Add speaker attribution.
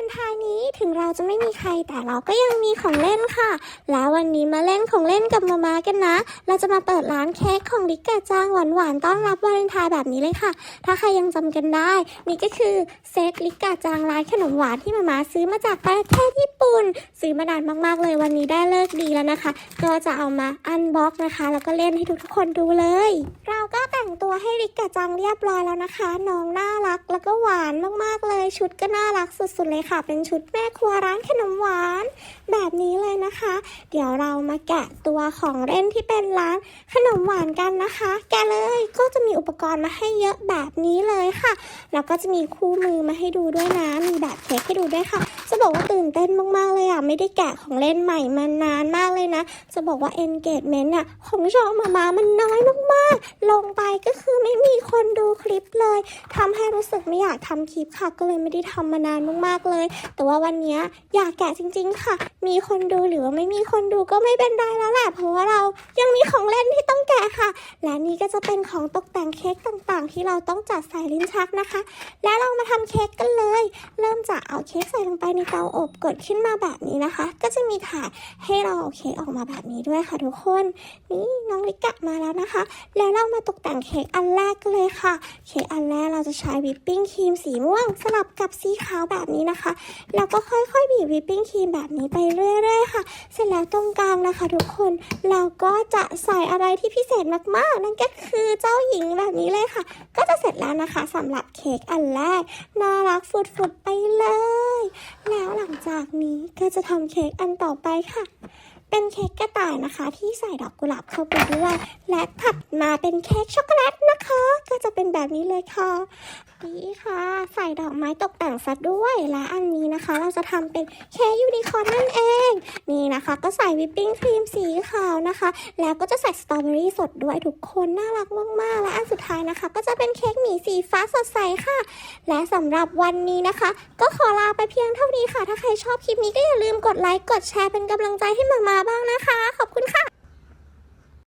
Speaker 1: เลนไทน์นี้ถึงเราจะไม่มีใครแต่เราก็ยังมีของเล่นค่ะ แล้ววันนี้มาเล่นของเล่นกับมามากันนะ เราจะมาเปิดร้านเค้กของลิกกะจางหวานๆต้อนรับวาเลนไทน์แบบนี้เลยค่ะ ถ้าใครยังจำกันได้ นี่ก็คือเซตลิกกะจางร้านขนมหวานที่มามาซื้อมาจากประเทศญี่ปุ่น ซื้อมานานมากๆเลยวันนี้ได้เลิกดีแล้วนะคะ ก็จะเอามาอันบ็อกนะคะแล้วก็เล่นให้ทุกๆคนดูเลย เราก็แต่ งตัวให้ลิกกะจังเรียบร้อยแล้วนะคะ น้องน่ารักแล้วก็หวานมากๆเลย ชุดก็น่ารักสุดๆเลยค่ะ เป็นชุดแม่ครัวร้านขนมหวาน แบบนี้เลยนะคะ เดี๋ยวเรามาแกะตัวของเล่นที่เป็นร้านขนมหวานกันนะคะ แกะเลยก็จะมีอุปกรณ์มาให้เยอะแบบนี้เลยค่ะ แล้วก็จะมีคู่มือมาให้ดูด้วยนะ มีแบบเค้กให้ดูด้วยค่ะ จะบอกว่าตื่นเต้นมากๆเลยอะไม่ได้แกะของเล่นใหม่มานานมากเลยนะ จะบอกว่า engagement อะของชอบมามามันน้อยมากๆ ลงไปก็คือไม่มีคนดูคลิปเลยทำให้รู้สึกไม่อยากทำคลิปค่ะ ก็เลยไม่ได้ทำมานานมากๆเลย แต่ว่าวันนี้อยากแกะจริง ๆ ค่ะ มีคนดูหรือว่าไม่มีคนดูก็ไม่เป็นไรแล้วแหละเพราะว่าเรายังมีของเล่นที่ ต้องแกะค่ะ และนี่ก็จะเป็นของตกแต่งเค้กต่างๆ ที่เราต้องจัดใส่ลิ้นชักนะคะ และเรามาทำเค้กกันเลย เริ่มจากเอาเค้กใส่ลงไปในเตาอบกดขึ้นมาแบบนี้นะคะ ก็จะมีถาดให้เราเอาเค้กออกมาแบบนี้ด้วยค่ะทุกคน นี่น้องลิกะมาแล้วนะคะ แล้วเรามาตกแต่งเค้กอันแรกกันเลยค่ะ เค้กอันแรกเราจะใช้วิปปิ้งครีมสีม่วงสลับกับสีขาวแบบนี้นะคะ แล้วก็ค่อยๆบีบวิปปิ้งครีมแบบนี้ไปเรื่อยๆค่ะ เสร็จแล้วตรงกลางนะคะ ทุกคนเราก็จะใส่อะไรที่พิเศษมากๆ นั่นก็คือเจ้าหญิงแบบนี้เลยค่ะ ก็จะเสร็จแล้วนะคะสำหรับเค้กอันแรก น่ารักฟุดๆไปเลย แล้วหลังจากนี้ก็จะทำเค้กอันต่อไปค่ะ เป็นเค้กกระต่ายนะคะ ที่ใส่ดอกกุหลาบเข้าไปด้วยและถัดมาเป็นเค้กช็อกโกแลตนะคะ ก็จะเป็นแบบนี้เลยค่ะนี่ค่ะ ใส่ดอกไม้ตกแต่งซะด้วยและอันนี้นะคะ เราจะทำเป็นเค้กยูนิคอร์นนั่นเอง นี่นะคะ ก็ใส่วิปปิ้งครีมสีขาวนะคะ แล้วก็จะใส่สตรอเบอรี่สดด้วยทุกคนน่ารักมากๆ และอันสุดท้ายนะคะ ก็จะเป็นเค้กหมีสีฟ้าสดใสค่ะ และสำหรับวันนี้นะคะ ก็ขอลาไปเพียงเท่านี้ค่ะ ถ้าใครชอบคลิปนี้ก็อย่าลืมกดไลค์กดแชร์เป็นกำลังใจให้มามาบ้างนะคะ ขอบคุณค่ะ